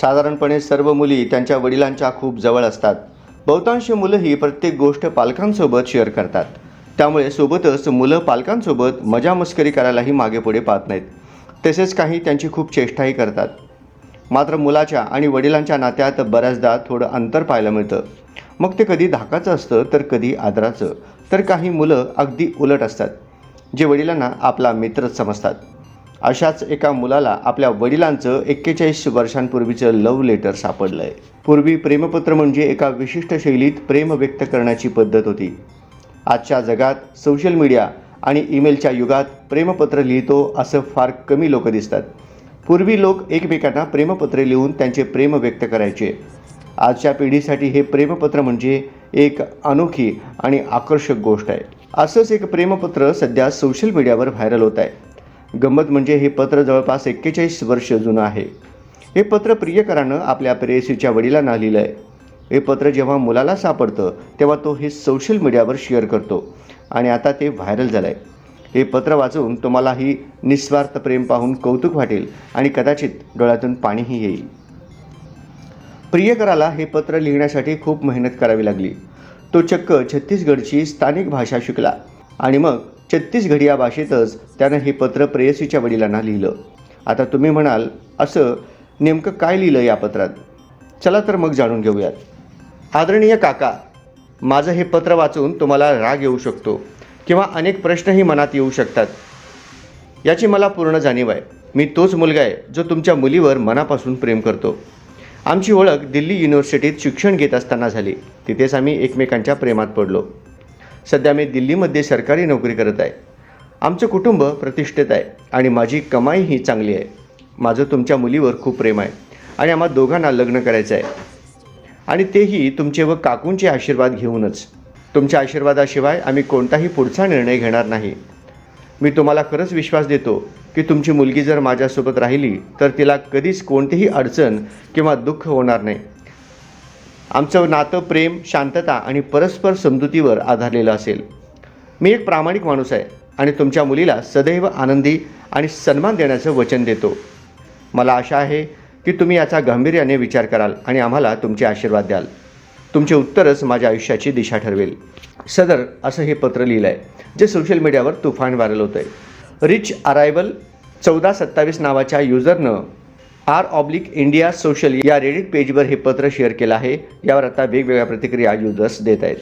साधारणपणे सर्व मुली त्यांच्या वडिलांच्या खूप जवळ असतात. बहुतांश मुलंही प्रत्येक गोष्ट पालकांसोबत शेअर करतात. त्यामुळे सोबतच मुलं पालकांसोबत मजा मस्करी करायलाही मागे पुढे पाहत नाहीत. तसेच काही त्यांची खूप चेष्टाही करतात. मात्र मुलाच्या आणि वडिलांच्या नात्यात बऱ्याचदा थोडं अंतर पाहायला मिळतं. मग ते कधी धाकाचं असतं तर कधी आदराचं. तर काही मुलं अगदी उलट असतात जे वडिलांना आपला मित्रच समजतात. अशाच एका मुलाला आपल्या वडिलांचं एक्केचाळीस वर्षांपूर्वीचं लव्ह लेटर सापडलं आहे पूर्वी प्रेमपत्र म्हणजे एका विशिष्ट शैलीत प्रेम व्यक्त करण्याची पद्धत होती. आजच्या जगात सोशल मीडिया आणि ईमेलच्या युगात प्रेमपत्र लिहितो असं फार कमी लोक दिसतात. पूर्वी लोक एकमेकांना प्रेमपत्रे लिहून त्यांचे प्रेम व्यक्त करायचे. आजच्या पिढीसाठी हे प्रेमपत्र म्हणजे एक अनोखी आणि आकर्षक गोष्ट आहे. असंच एक प्रेमपत्र सध्या सोशल मीडियावर व्हायरल होत आहे. गंमत म्हणजे हे पत्र जवळपास एक्केचाळीस वर्ष जुनं आहे. हे पत्र प्रियकरानं आपल्या प्रेयसीच्या वडिलांना लिहिलं आहे हे पत्र जेव्हा मुलाला सापडतं तेव्हा तो हे सोशल मीडियावर शेअर करतो आणि आता ते व्हायरल झालं आहे हे पत्र वाचून तुम्हालाही निस्वार्थ प्रेम पाहून कौतुक वाटेल आणि कदाचित डोळ्यातून पाणीही येईल. प्रियकराला हे पत्र लिहिण्यासाठी खूप मेहनत करावी लागली. तो चक्क छत्तीसगडची स्थानिक भाषा शिकला आणि मग छत्तीसगडी या भाषेतच त्यानं हे पत्र प्रेयसीच्या वडिलांना लिहिलं. आता तुम्ही म्हणाल असं नेमकं काय लिहिलं या पत्रात? चला तर मग जाणून घेऊयात. आदरणीय काका माझं हे पत्र वाचून तुम्हाला राग येऊ शकतो किंवा अनेक प्रश्नही मनात येऊ शकतात. याची मला पूर्ण जाणीव आहे. मी तोच मुलगा आहे जो तुमच्या मुलीवर मनापासून प्रेम करतो. आमची ओळख दिल्ली युनिव्हर्सिटीत शिक्षण घेत असताना झाली. तिथेच आम्ही एकमेकांच्या प्रेमात पडलो. सध्या मी दिल्लीमध्ये सरकारी नोकरी करत आहे. आमचं कुटुंब प्रतिष्ठित आहे आणि माझी कमाई ही चांगली आहे. माझं तुमच्या मुलीवर खूप प्रेम आहे आणि आम्हा दोघांना लग्न करायचं आहे. आणि तेही तुमचे व काकूंचे आशीर्वाद घेऊनच. तुमच्या आशीर्वादाशिवाय आम्ही कोणताही पुढचा निर्णय घेणार नाही. मी तुम्हाला खरंच विश्वास देतो की तुमची मुलगी जर माझ्यासोबत राहिली तर तिला कधीच कोणतीही अडचण किंवा दुःख होणार नाही. आमचं नातं प्रेम शांतता आणि परस्पर समजुतीवर आधारलेलं असेल. मी एक प्रामाणिक माणूस आहे आणि तुमच्या मुलीला सदैव आनंदी आणि सन्मान देण्याचं वचन देतो. मला आशा आहे की तुम्ही याचा गांभीर्याने विचार कराल आणि आम्हाला तुमचे आशीर्वाद द्याल. तुमचे उत्तरच माझ्या आयुष्याची दिशा ठरवेल. सदर असं हे पत्र लिहिलं आहे जे सोशल मीडियावर तुफान व्हायरल होतं आहे रिच अरायवल चौदा सत्तावीस नावाच्या युजरनं आर ऑब्लिक इंडिया सोशल या रेडिट पेजवर हे पत्र शेअर केलं आहे. यावर आता वेगवेगळ्या प्रतिक्रिया युजर्स देत आहेत.